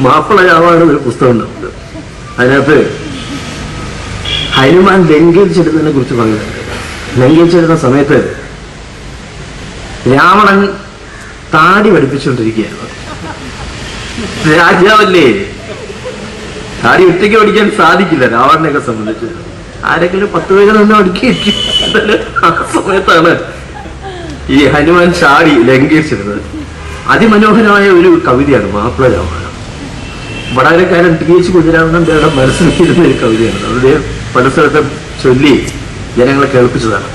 മാപ്പിള രാമായണം ഒരു പുസ്തകം ഉണ്ടാവുന്നത് അതിനകത്ത് ഹനുമാൻ ലംഘിച്ചിരുന്നതിനെ കുറിച്ച് പറയുന്നുണ്ട് ലംഘിച്ചിരുന്ന സമയത്ത് രാവണൻ താടി പഠിപ്പിച്ചുകൊണ്ടിരിക്കുകയാണ്. രാജാവല്ലേ? താടി ഒറ്റയ്ക്ക് പഠിക്കാൻ സാധിക്കില്ല രാവണനെയൊക്കെ സംബന്ധിച്ച്. ആരെങ്കിലും പത്ത് പേര് തന്നെ പഠിക്കുകയായിരിക്കും. ആ സമയത്താണ് ഈ ഹനുമാൻ ചാടി ലംഘിച്ചിരുന്നത്. അതിമനോഹരമായ ഒരു കവിതയാണ് മാപ്പിള രാമായണം. വടകരക്കാരൻ ടി എച്ച് കുഞ്ഞിരാമന്റെ മനസ്സിലിരുന്ന ഒരു കവിതയാണ്. അവരുടെ പല സ്ഥലത്തും ചൊല്ലി ജനങ്ങളെ കേൾപ്പിച്ചതാണ്.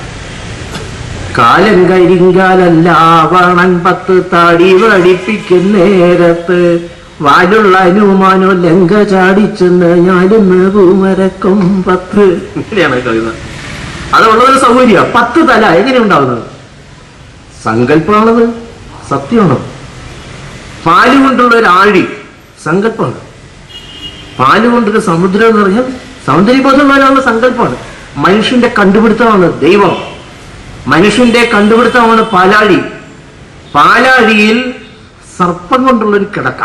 കാലം കരിങ്കാലല്ല വണൻ പത്ത് താടി പഠിപ്പിക്കുന്ന നേരത്ത് വാലുള്ള അനുമാനോ ലങ്ക ചാടിച്ചെന്ന് ഞാനിന്ന് പൂമരക്കും പത്ത്. ഇങ്ങനെയാണ് കവിത. അത് ഉള്ളതൊരു സൗകര്യ പത്ത് തല എങ്ങനെ ഉണ്ടാവുന്നത്? സങ്കല്പമാണത്? സത്യമാണ്? പാൽ കൊണ്ടുള്ള ഒരു സങ്കല്പമാണ് പാൽ കൊണ്ടൊരു സമുദ്രം എന്ന് പറഞ്ഞാൽ സൗന്ദര്യബോധം വരാനുള്ള സങ്കല്പമാണ്. മനുഷ്യന്റെ കണ്ടുപിടുത്തമാണ് ദൈവം. മനുഷ്യന്റെ കണ്ടുപിടുത്തമാണ് പാലാഴി. പാലാഴിയിൽ സർപ്പം കൊണ്ടുള്ളൊരു കിടക്ക.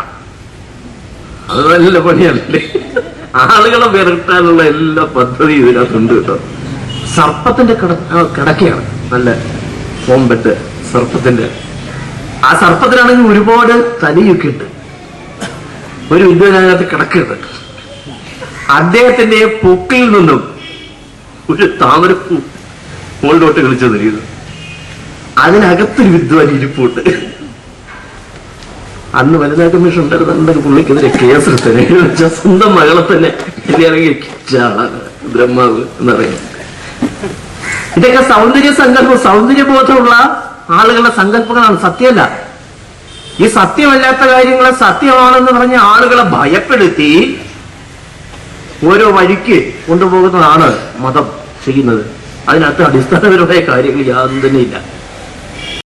അത് നല്ല പണിയല്ലേ? ആളുകളെ വിരട്ടാനുള്ള എല്ലാ പദ്ധതിയും ഇതിനകത്തുണ്ട് കേട്ടോ. സർപ്പത്തിന്റെ കിട കിടക്കയാണ്. നല്ല ഫോംബെട്ട് സർപ്പത്തിന്റെ. ആ സർപ്പത്തിനാണെങ്കിൽ ഒരുപാട് തലയൊക്കെ ഉണ്ട് ഒരു വിദ്വാൻ അതിനകത്ത് കിടക്കരുത്. അദ്ദേഹത്തിന്റെ പൊക്കിൽ നിന്നും ഒരു താമരപ്പൂ മുകളിലോട്ട് കളിച്ചു അതിനകത്ത് അതിനകത്തൊരു വിദ്വാൻ ഇരിപ്പുണ്ട്. അന്ന് വനിതാ കമ്മീഷൻ ഉണ്ടായിരുന്നു പുള്ളിക്കെതിരെ കേസെടുത്തത് വെച്ചാൽ സ്വന്തം മകളെ തന്നെ കല്യാണം ബ്രഹ്മാവ് എന്നറിയാം. ഇതൊക്കെ സൗന്ദര്യ സങ്കല്പം സൗന്ദര്യബോധമുള്ള ആളുകളുടെ സങ്കല്പങ്ങളാണ്. സത്യമല്ല. ഈ സത്യമല്ലാത്ത കാര്യങ്ങളെ സത്യമാണെന്ന് പറഞ്ഞ ആളുകളെ ഭയപ്പെടുത്തി ഓരോ വഴിക്ക് കൊണ്ടുപോകുന്നതാണ് മതം ചെയ്യുന്നത്. അതിനകത്ത് അടിസ്ഥാനപരമായ കാര്യങ്ങൾ യാതൊന്നും തന്നെ ഇല്ല.